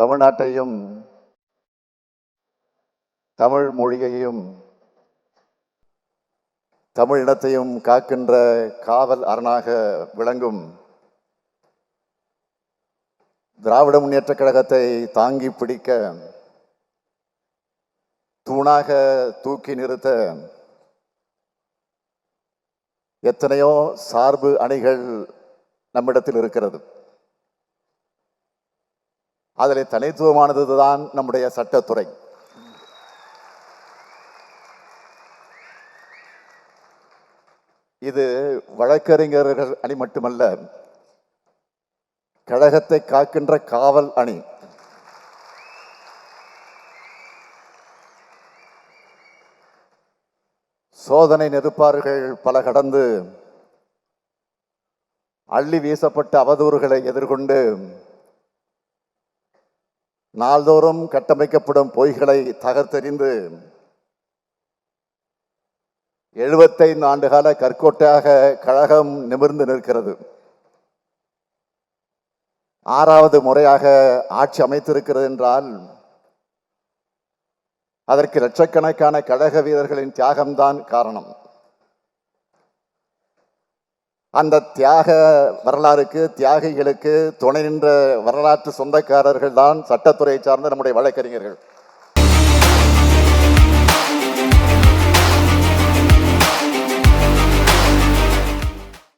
தமிழ்நாட்டையும் தமிழ் மொழியையும் தமிழினத்தையும் காக்கின்ற காவல் அரணாக விளங்கும் திராவிட முன்னேற்றக் கழகத்தை தாங்கி பிடிக்க தூணாக தூக்கி நிறுத்த எத்தனையோ சார்பு அணிகள் நம்மிடத்தில் இருக்கிறது. அதில் தனித்துவமானதுதான் நம்முடைய சட்டத்துறை. இது வழக்கறிஞர்கள் அணி மட்டுமல்ல கழகத்தை காக்கின்ற காவல் அணி. சோதனை நெருப்பார்கள் பல கடந்து அள்ளி வீசப்பட்ட அவதூறுகளை எதிர்கொண்டு நாள்தோறும் கட்டமைக்கப்படும் பொய்களை தகர்த்தெறிந்து எழுபத்தைந்து ஆண்டுகால கற்கோட்டையாக கழகம் நிமிர்ந்து நிற்கிறது. ஆறாவது முறையாக ஆட்சி அமைத்திருக்கிறது என்றால் அதற்கு லட்சக்கணக்கான கழக வீரர்களின் தியாகம்தான் காரணம். அந்த தியாக வரலாறுக்கு தியாகிகளுக்கு துணை நின்ற வரலாற்று சொந்தக்காரர்கள் தான் சட்டத்துறையை சார்ந்த நம்முடைய வழக்கறிஞர்கள்.